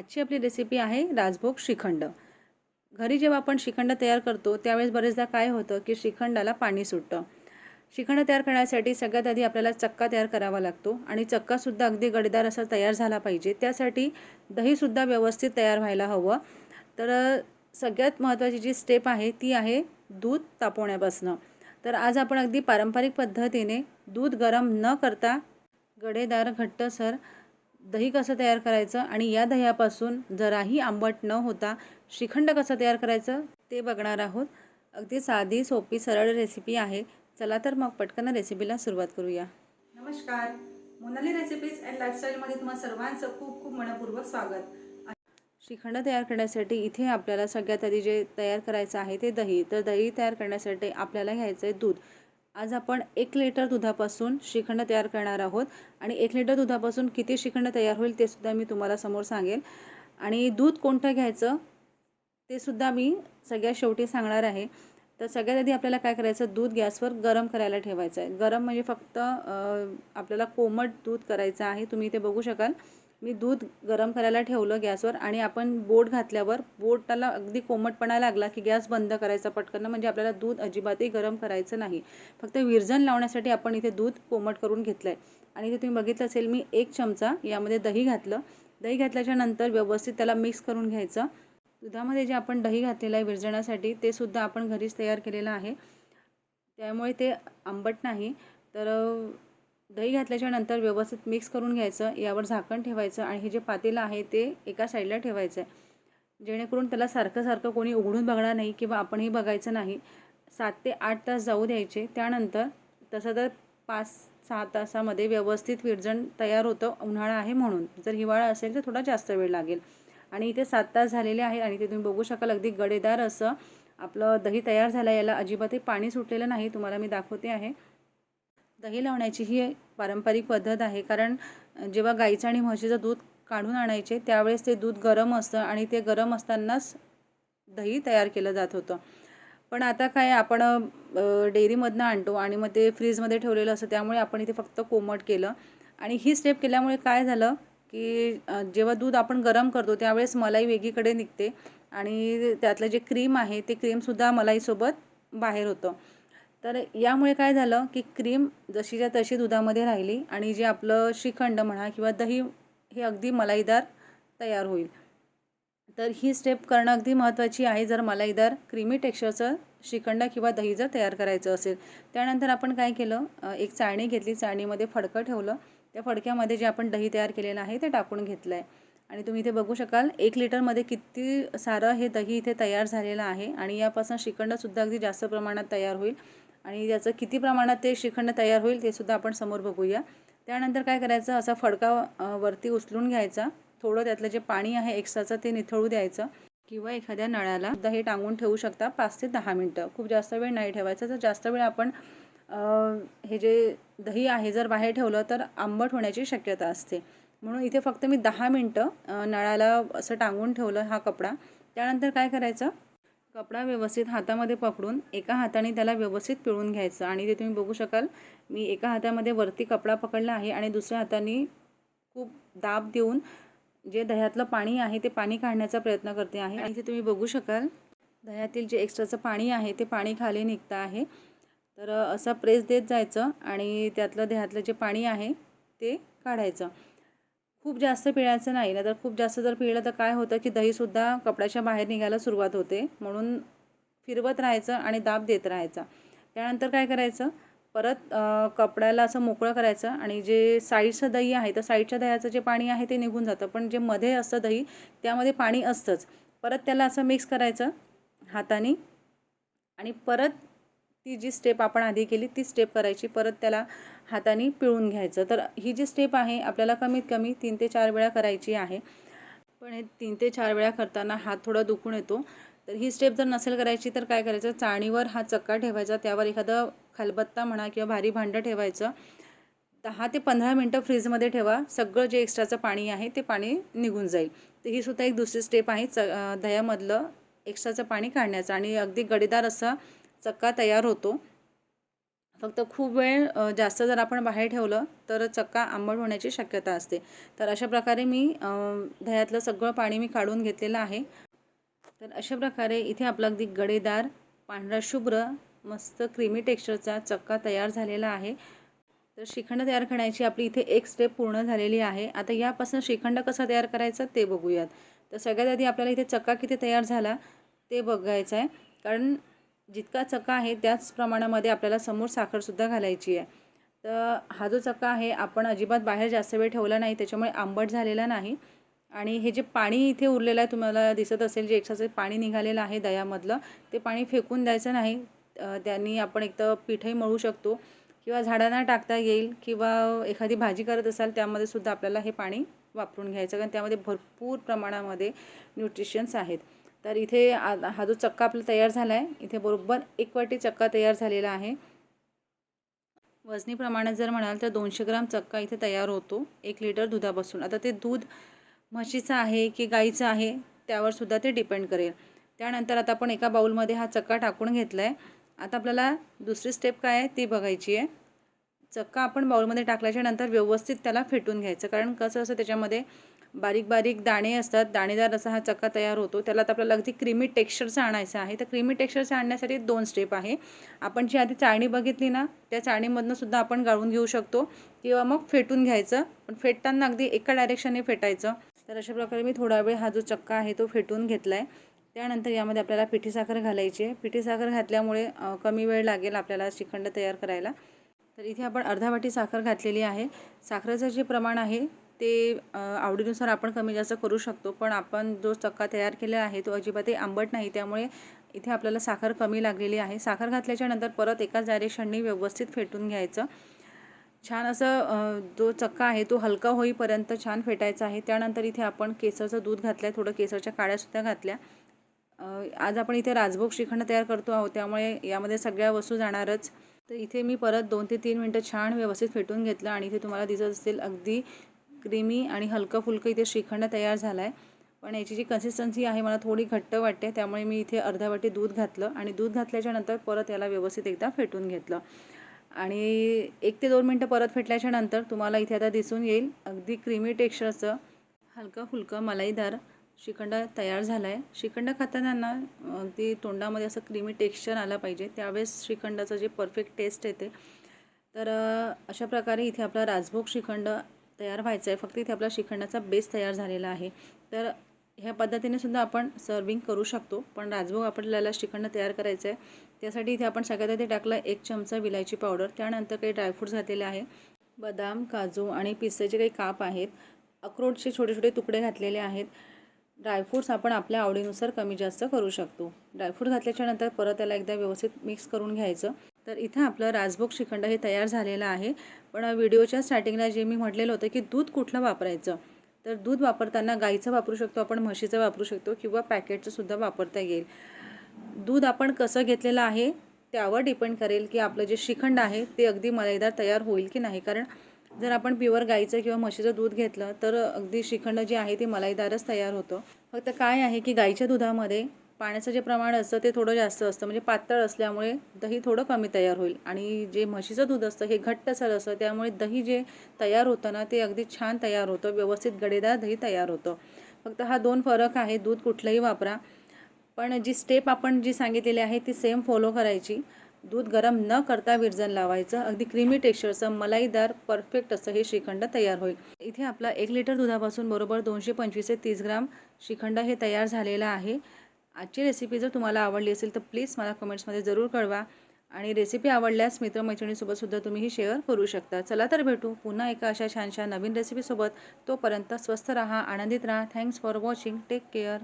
आजची आपली रेसिपी आहे राजभोग श्रीखंड. घरी जेव्हा आपण श्रीखंड तयार करतो त्यावेळेस बरेचदा काय होतं की श्रीखंडाला पाणी सुटतं. श्रीखंड तयार करण्यासाठी सगळ्यात आधी आपल्याला चक्का तयार करावा लागतो आणि चक्कासुद्धा अगदी गडीदार असा तयार झाला पाहिजे. त्यासाठी दहीसुद्धा व्यवस्थित तयार व्हायला हवं. तर सगळ्यात महत्त्वाची जी स्टेप आहे ती आहे दूध तापवण्यापासनं. तर आज आपण अगदी पारंपरिक पद्धतीने दूध गरम न करता गडेदार घट्टसर दही कसं तयार करायचं आणि या दह्यापासून जराही आंबट न होता श्रीखंड कसं तयार करायचं ते बघणार आहोत. अगदी साधी सोपी सरळ रेसिपी आहे. चला तर मग पटकन रेसिपीला सुरुवात करूया. नमस्कार. मोनाली रेसिपीज अँड लाईफस्टाईलमध्ये तुम्हाला सर्वांचं खूप खूप मनपूर्वक स्वागत. श्रीखंड तयार करण्यासाठी इथे आपल्याला सगळ्यात आधी जे तयार करायचं आहे ते दही. तर दही तयार करण्यासाठी आपल्याला घ्यायचं आहे दूध. आज आपण एक लिटर दुधापासून श्रीखंड तयार करणार आहोत. आणि एक लिटर दुधापासून किती श्रीखंड तयार होईल ते सुद्धा मी तुम्हाला समोर सांगेल. आणि दूध कोणतं घ्यायचं ते सुद्धा मी सगळ्यात शेवटी सांगणार आहे. तर सगळ्यात आधी आपल्याला काय करायचं दूध गॅसवर गरम करायला ठेवायचं आहे. गरम म्हणजे फक्त आपल्याला कोमट दूध करायचं आहे. तुम्ही इथे बघू शकाल. मी दूध गरम करायला ठेवलं गॅसवर आणि आपण बोट घातल्यावर बोटाला अगदी कोमटपणा लागला की गॅस बंद करायचा पटकन म्हणजे आपल्याला दूध अजिबातही गरम करायचं नाही. फक्त विरजन लावण्यासाठी आपण इथे दूध कोमट करून घेतलं आहे आणि इथे तुम्ही बघितलं असेल मी एक चमचा यामध्ये दही घातलं. दही घातल्याच्या नंतर व्यवस्थित त्याला मिक्स करून घ्यायचं. दुधामध्ये जे आपण दही घातलेलं आहे विरजणासाठी ते सुद्धा आपण घरीच तयार केलेलं आहे. त्यामुळे ते आंबट नाही. तर दही घातल्याच्या नंतर व्यवस्थित मिक्स करून घ्यायचं यावर झाकण ठेवायचं आणि हे जे पातेलं आहे ते एका साईडला ठेवायचं आहे जेणेकरून त्याला सारखं सारखं कोणी उघडून बघणार नाही किंवा आपणही बघायचं नाही. सात ते आठ तास जाऊ द्यायचे. त्यानंतर तसं तर पाच सहा तासामध्ये व्यवस्थित विरजण तयार होतं उन्हाळा आहे म्हणून. जर हिवाळा असेल तर थोडा जास्त वेळ लागेल. आणि इथे सात तास झालेले आहे आणि ते तुम्ही बघू शकाल अगदी गडेदार असं आपलं दही तयार झालं याला अजिबातही पाणी सुटलेलं नाही. तुम्हाला मी दाखवते आहे. दही लावण्याची ही पारंपरिक पद्धत आहे. कारण जेव्हा गाईचं आणि म्हशीचं दूध काढून आणायचे त्यावेळेस ते दूध गरम असतं आणि ते गरम असतानाच दही तयार केलं जात होतं. पण आता काय आपण डेअरीमधनं आणतो आणि मग ते फ्रीजमध्ये ठेवलेलं असतं त्यामुळे आपण इथे फक्त कोमट केलं. आणि ही स्टेप केल्यामुळे काय झालं की जेव्हा दूध आपण गरम करतो त्यावेळेस मलाई वेगळीकडे निघते आणि त्यातलं जे क्रीम आहे ते क्रीमसुद्धा मलाईसोबत बाहेर होतं. तर यामुळे काय झालं की क्रीम जशीच्या तशी दुधामध्ये राहिली आणि जे आपलं श्रीखंड म्हणा किंवा दही हे अगदी मलाईदार तयार होईल. तर ही स्टेप करणं अगदी महत्त्वाची आहे. जर मलाईदार क्रीमी टेक्स्चरचं श्रीखंड किंवा दही जर तयार करायचं असेल त्यानंतर आपण काय केलं? एक चाळणी घेतली. चाळणीमध्ये फडकं ठेवलं. त्या फडक्यामध्ये जे आपण दही तयार केलेलं आहे ते टाकून घेतलं आहे आणि तुम्ही इथे बघू शकाल एक लिटरमध्ये किती सारं हे दही इथे तयार झालेलं आहे. आणि यापासून श्रीखंडसुद्धा अगदी जास्त प्रमाणात तयार होईल. आणि याचं किती प्रमाणात ते श्रीखंड तयार होईल ते सुद्धा आपण समोर बघूया. त्यानंतर काय करायचं? असा फडका वरती उचलून घ्यायचा. थोडं त्यातलं जे पाणी आहे एक्स्ट्राचं ते निथळू द्यायचं. किंवा एखाद्या नळाला सुद्धा हे टांगून ठेवू शकता पाच ते दहा मिनटं. खूप जास्त वेळ नाही ठेवायचं. जर जास्त वेळ आपण हे जे दही आहे जर बाहेर ठेवलं तर आंबट होण्याची शक्यता असते. म्हणून इथे फक्त मी दहा मिनटं नळाला असं टांगून ठेवलं हा कपडा. त्यानंतर काय करायचं? कपडा व्यवस्थित हातामध्ये पकडून एका हाताने त्याला व्यवस्थित पिळून घ्यायचं. आणि ते तुम्ही बघू शकाल मी एका हातामध्ये वरती कपडा पकडला आहे आणि दुसऱ्या हाताने खूप दाब देऊन जे दह्यातलं पाणी आहे ते पाणी काढण्याचा प्रयत्न करते आहे. आणि इथे तुम्ही बघू शकाल दह्यातील जे एक्स्ट्राचं पाणी आहे ते पाणी खाली निघतं आहे. तर असा प्रेस देत जायचं आणि त्यातलं दह्यातलं जे पाणी आहे ते काढायचं. खूप जास्त पिळायचं नाही. नाहीतर खूप जास्त जर पिळलं तर काय होतं की दहीसुद्धा कपड्याच्या बाहेर निघायला सुरुवात होते. म्हणून फिरवत राहायचं आणि दाब देत राहायचा. त्यानंतर काय करायचं? परत कपड्याला असं मोकळं करायचं आणि जे साईडचं दही आहे तर साईडच्या दह्याचं जे पाणी आहे ते निघून जातं. पण जे मध्ये असतं दही त्यामध्ये पाणी असतंच. परत त्याला असं मिक्स करायचं हाताने आणि परत ती जी स्टेप आपण आधी केली ती स्टेप करायची. परत त्याला हाताने पिळून घ्यायचं. तर ही जी स्टेप आहे आपल्याला कमीत कमी तीन ते चार वेळा करायची आहे. पण हे तीन ते चार वेळा करताना हात थोडा दुखून येतो. तर ही स्टेप जर नसेल करायची तर काय करायचं? चाळणीवर हा चक्का ठेवायचा. त्यावर एखादं खालबत्ता म्हणा किंवा भारी भांडं ठेवायचं. दहा ते पंधरा मिनटं फ्रीजमध्ये ठेवा. सगळं जे एक्स्ट्राचं पाणी आहे ते पाणी निघून जाईल. तर ही सुद्धा एक दुसरी स्टेप आहे. च दह्यामधलं एक्स्ट्राचं पाणी काढण्याचं. आणि अगदी गडीदार असा चक्का तयार होतो. फक्त खूप वेळ जास्त जर आपण बाहेर ठेवलं तर चक्का आंबट होण्याची शक्यता असते. तर अशा प्रकारे मी दह्यातलं सगळं पाणी मी काढून घेतलेलं आहे. तर अशा प्रकारे इथे आपला अगदी गडेदार पांढरा शुभ्र मस्त क्रीमी टेक्स्चरचा चक्का तयार झालेला आहे. तर श्रीखंड तयार करण्याची आपली इथे एक स्टेप पूर्ण झालेली आहे. आता यापासून श्रीखंड कसा तयार करायचा ते बघूयात. तर सगळ्यात आधी आपल्याला इथे चक्का किती तयार झाला ते बघायचं आहे कारण जितका चक्का आहे त्याच प्रमाणामध्ये आपल्याला समोर साखरसुद्धा घालायची आहे. तर हा जो चक्का आहे आपण अजिबात बाहेर जास्त वेळ ठेवला नाही त्याच्यामुळे आंबट झालेला नाही. आणि हे जे पाणी इथे उरलेलं आहे तुम्हाला दिसत असेल जे एक्स्ट्राचं पाणी निघालेलं आहे दह्यामधलं ते पाणी फेकून द्यायचं नाही. त्यांनी आपण एक तर पीठही मळू शकतो किंवा झाडांना टाकता येईल किंवा एखादी भाजी करत असाल त्यामध्ये सुद्धा आपल्याला हे पाणी वापरून घ्यायचं कारण त्यामध्ये भरपूर प्रमाणामध्ये न्यूट्रिशन्स आहेत. तर इथे आ- हा जो चक्का आपला तयार झाला आहे इथे बरोबर एक वाटी चक्का तयार झालेला आहे. वजनी प्रमाणात जर म्हणाल तर दोनशे ग्राम चक्का इथे तयार होतो एक लिटर दुधापासून. आता ते दूध म्हशीचं आहे की गाईचं आहे त्यावर सुद्धा ते डिपेंड करेल. त्यानंतर आता आपण एका बाऊलमध्ये हा चक्का टाकून घेतला आहे आता आपल्याला दुसरी स्टेप काय आहे ती बघायची आहे. चक्का आपण बाऊलमध्ये टाकल्याच्या नंतर व्यवस्थित त्याला फेटून घ्यायचं कारण कसं असं त्याच्यामध्ये बारीक बारीक दाणे असतात. दाणेदार असा हा चक्का तयार होतो. त्याला आता आपल्याला अगदी क्रीमी टेक्स्चरचा आणायचं आहे. तर क्रीमी टेक्स्चरचा आणण्यासाठी दोन स्टेप आहे. आपण जी आधी चाळणी बघितली ना त्या चाळणीमधनं सुद्धा आपण गाळून घेऊ शकतो. किंवा मग फेटून घ्यायचं. पण फेटताना अगदी एका डायरेक्शनने फेटायचं. तर अशा प्रकारे मी थोडा वेळ हा जो चक्का आहे तो फेटून घेतला आहे त्यानंतर यामध्ये आपल्याला पिठी साखर घालायची आहे. पिठी साखर घातल्यामुळे कमी वेळ लागेल आपल्याला श्रीखंड तयार करायला. तर इथे आपण अर्धा वाटी साखर घातलेली आहे. साखरेचं जे प्रमाण आहे ते आवडीनुसार आपण कमी जास्त करू शकतो. पण आपण जो चक्का तयार केला आहे तो अजिबातही आंबट नाही. त्यामुळे इथे आपल्याला साखर कमी लागलेली आहे. साखर घातल्याच्या नंतर परत एकाच डायरेक्शननी व्यवस्थित फेटून घ्यायचं. छान असं जो चक्का आहे तो हलका होईपर्यंत छान फेटायचा आहे. त्यानंतर इथे आपण केसरचं दूध घातलं आहे थोडं केसरच्या काड्यासुद्धा घातल्या. आज आपण इथे राजभोग श्रीखंड तयार करतो आहोत. त्यामुळे यामध्ये सगळ्या वस्तू जाणारच. तर इथे मी परत दोन ते तीन मिनटं छान व्यवस्थित फेटून घेतलं आणि इथे तुम्हाला दिसत असेल अगदी क्रीमी आणि हलकं फुलकं इथे श्रीखंड तयार झाला आहे पण याची जी कन्सिस्टन्सी आहे मला थोडी घट्ट वाटते. त्यामुळे मी इथे अर्धा वाटी दूध घातलं आणि दूध घातल्याच्या नंतर परत याला व्यवस्थित एकदा फेटून घेतलं. आणि एक ते दोन मिनटं परत फेटल्याच्या नंतर तुम्हाला इथे आता दिसून येईल अगदी क्रीमी टेक्स्चरचं हलकं फुलकं मलाईदार श्रीखंड तयार झाला आहे श्रीखंड खाताना ना अगदी तोंडामध्ये असं क्रीमी टेक्स्चर आलं पाहिजे. त्यावेळेस श्रीखंडाचं जे परफेक्ट टेस्ट येते. तर अशा प्रकारे इथे आपला राजभोग श्रीखंड तयार व्हायचं आहे फक्त इथे आपला श्रीखंडाचा बेस तयार झालेला आहे. तर ह्या पद्धतीने सुद्धा आपण सर्विंग करू शकतो. पण राजभोग आपल्याला श्रीखंड तयार करायचं आहे त्यासाठी इथे आपण सगळ्यात आधी टाकलं एक चमचा विलायची पावडर त्यानंतर काही ड्रायफ्रूट्स घातलेले आहे. बदाम काजू आणि पिस्त्याचे काही काप आहेत. अक्रोडचे छोटे छोटे तुकडे घातलेले आहेत. ड्रायफ्रूट्स आपण आपल्या आवडीनुसार कमी जास्त करू शकतो. ड्रायफ्रूट घातल्याच्यानंतर परत त्याला एकदा व्यवस्थित मिक्स करून घ्यायचं. तर इथं आपलं राजभोग श्रीखंड हे तयार झालेलं आहे. पण व्हिडिओच्या स्टार्टिंगला जे मी म्हटलेलं होतं की दूध कुठलं वापरायचं? तर दूध वापरताना गाईचं वापरू शकतो आपण म्हशीचं वापरू शकतो किंवा पॅकेटचंसुद्धा वापरता येईल. दूध आपण कसं घेतलेलं आहे त्यावर डिपेंड करेल की आपलं जे श्रीखंड आहे ते अगदी मलाईदार तयार होईल की नाही. कारण जर आपण प्युअर गाईचं किंवा म्हशीचं दूध घेतलं तर अगदी श्रीखंड जे आहे ते मलाईदारच तयार होतं. फक्त काय आहे की गाईच्या दुधामध्ये पाण्याचं जे प्रमाण असतं ते थोडं जास्त असतं. म्हणजे पातळ असल्यामुळे दही थोडं कमी तयार होईल. आणि जे म्हशीचं दूध असतं हे घट्टसर असतं त्यामुळे दही जे तयार होतं ना ते अगदी छान तयार होतं. व्यवस्थित गडेदार दही तयार होतं. फक्त हा दोन फरक आहे दूध कुठलंही वापरा. पण जी स्टेप आपण जी सांगितलेली आहे ती सेम फॉलो करायची. दूध गरम न करता विरजन लावायचं. अगदी क्रीमी टेक्स्चरचं मलाईदार परफेक्ट असं हे श्रीखंड तयार होईल. इथे आपला एक लिटर दुधापासून बरोबर दोनशे पंचवीस ते तीस ग्राम श्रीखंड हे तयार झालेलं आहे. आजची रेसिपी जर तुम्हाला आवडली असेल तर प्लीज मला कमेंट्समध्ये जरूर कळवा. आणि रेसिपी आवडल्यास मित्रमैत्रिणीसोबतसुद्धा तुम्हीही तुम्ही ही शेअर करू शकता. चला तर भेटू पुन्हा एका अशा छानशा नवीन रेसिपीसोबत तोपर्यंत स्वस्थ राहा आनंदित राहा. Thanks for watching take care